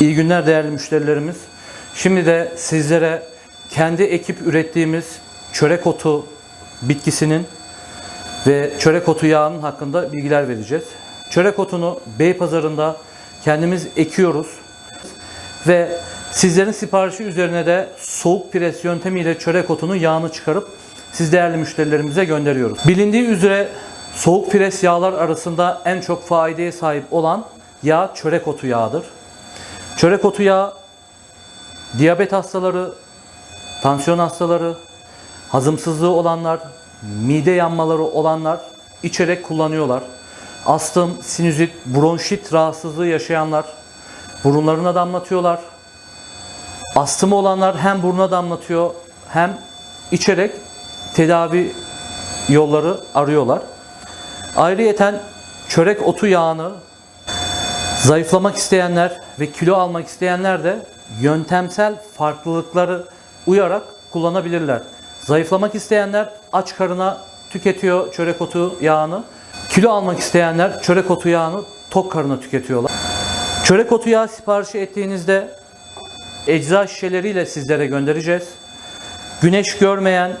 İyi günler değerli müşterilerimiz. Şimdi de sizlere kendi ekip ürettiğimiz çörek otu bitkisinin ve çörek otu yağının hakkında bilgiler vereceğiz. Çörek otunu Beypazarı'nda kendimiz ekiyoruz ve sizlerin siparişi üzerine de soğuk pres yöntemiyle çörek otunun yağını çıkarıp siz değerli müşterilerimize gönderiyoruz. Bilindiği üzere soğuk pres yağlar arasında en çok faideye sahip olan yağ çörek otu yağıdır. Çörek otu yağı diyabet hastaları, tansiyon hastaları, hazımsızlığı olanlar, mide yanmaları olanlar içerek kullanıyorlar. Astım, sinüzit, bronşit rahatsızlığı yaşayanlar burunlarına damlatıyorlar. Astımı olanlar hem burnuna damlatıyor hem içerek tedavi yolları arıyorlar. Ayrıyeten çörek otu yağını Zayıflamak isteyenler ve kilo almak isteyenler de yöntemsel farklılıkları uyarak kullanabilirler. Zayıflamak isteyenler aç karına tüketiyor çörek otu yağını. Kilo almak isteyenler çörek otu yağını tok karına tüketiyorlar. Çörek otu yağı siparişi ettiğinizde ecza şişeleriyle sizlere göndereceğiz. Güneş görmeyen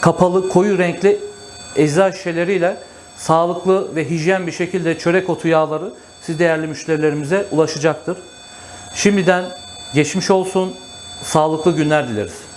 kapalı koyu renkli ecza şişeleriyle sağlıklı ve hijyen bir şekilde çörek otu yağları siz değerli müşterilerimize ulaşacaktır. Şimdiden geçmiş olsun, sağlıklı günler dileriz.